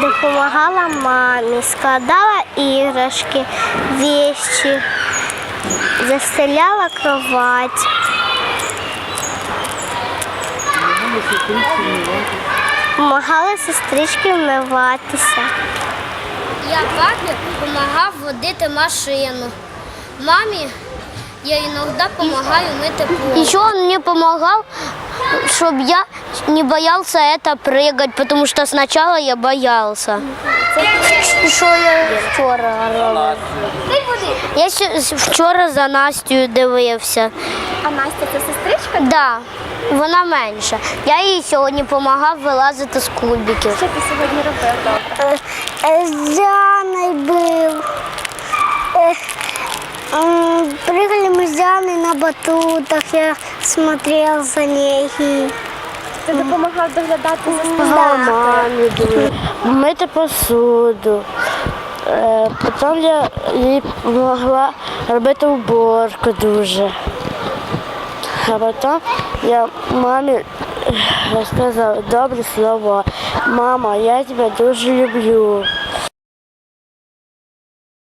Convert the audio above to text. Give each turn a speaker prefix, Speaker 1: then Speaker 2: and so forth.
Speaker 1: Допомагала мамі, складала іграшки, вещи, застеляла кровать. Помагала сестрички вмиватися.
Speaker 2: Я папі допомагав водити машину. Мамі я іноді допомагаю мити пол.
Speaker 1: Еще он мне помогал, чтобы я не боялся это прыгать, потому что сначала я боялся. Що я вчора робив? Я ще вчора за Настю дивився.
Speaker 3: А Настя це сестричка?
Speaker 1: Да, вона менша. Я їй сьогодні допомагав вилазити з кубиків.
Speaker 3: Що ти сьогодні робив добре?
Speaker 1: З Діаною був. Прыгали мы с Дианой на батутах, я смотрел за ней.
Speaker 3: Ти допомагав доглядати за
Speaker 4: мамі мити посуду. Е, Потім я їй могла робити уборку дуже. А потім я мамі розказала добре слово. Мама, я тебе дуже люблю.